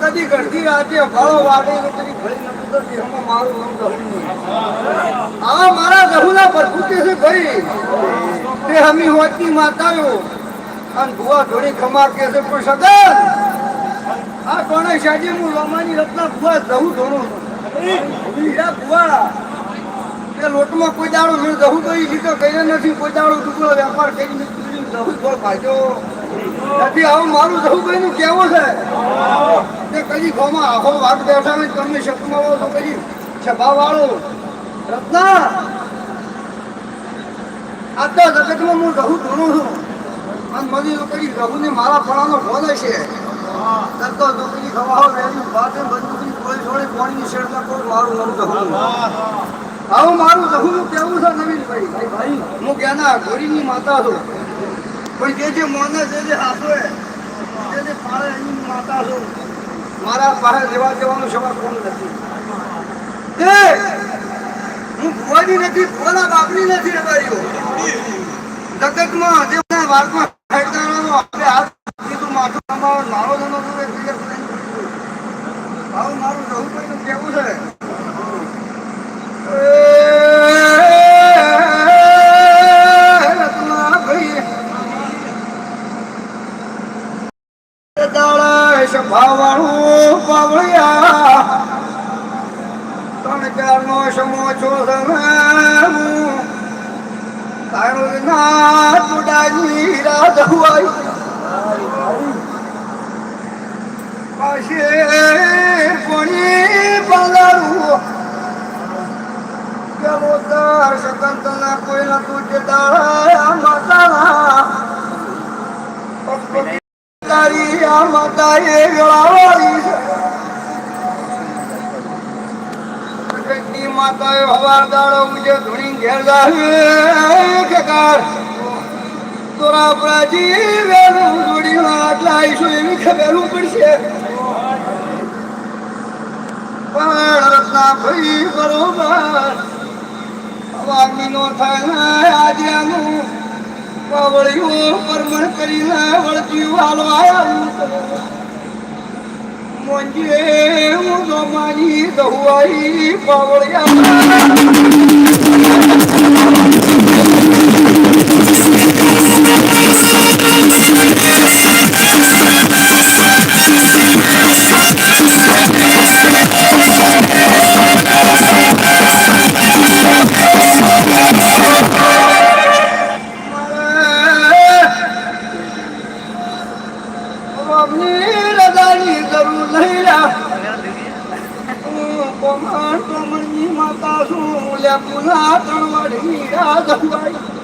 કદી ઘરથી છે ભાઈ તે હમી હોતી માતાઓ અને ભુવા ધોળી ખમાર કે છે પણ આ કોણે શાજી હું રમાની રત્ના ભુવા દહુ ધોણું. ભુવા. તે લોટમાં કોઈ દાડો મેં દહુ તો એ લીધો કર્યો નથી કોઈ દાડો ટુકડો વેપાર ભાજ્યો આવું મારું દહુ કઈ કેવું છે? તે તો તો હું રહું ધૂણું છું. અને મને તો રહું મારા ફળાનો ફોન હશે. બાતે બંદૂકની ગોળી છોડી પાણીની કોઈ મારું નામ દહું આવું મારું દહું કેવું છે નવીનભાઈ? ભાઈ ભાઈ, હું ક્યાંના? ગોરીની માતા છું. પણ જે જે મોને, જે જે હાથોએ, જે જે પાળે એની માતા છું, મારા પાસે લેવા દેવાનું સવાર કોણ નથી. એ! હું ભુવાની નથી, ભુવાના બાપની નથી રબારીઓ જગતમાં જે વાતમાં ફેંકનારાનો આપણે હાથ કીધું, માથું નાનો નાનો. આવું મારું રહું કેવું છે? દાડા સભાવાળું પાવળિયા ત્રણ ચાર નો સમો છો તારું ના તુડાની રાત હોય પાસે કોણી પલાળું કેવો તાર શકંતના કોઈ નતું તે દાડા માતાના તારી આ માતા એ ગળાવાળી છે જગતની માતાએ હવાર દાડો મુજે ધૂણી ઘેર જાહે કે કાર તોરા પ્રાજી વેલું જોડી આટલા આવીશું એવી ખબરું પડશે પણ રત્ના ભાઈ બરોબર વાગીનો થાય આજે આનું પાવળીઓ પરમણ કરીને વળતી વાલો આયા મોંજે હું તો માની દવાઈ પાવળિયા બાપની રજાની જરૂર નહીં રા કોમણ કોમણની માતા શું લે પુના ત્રણ વાળી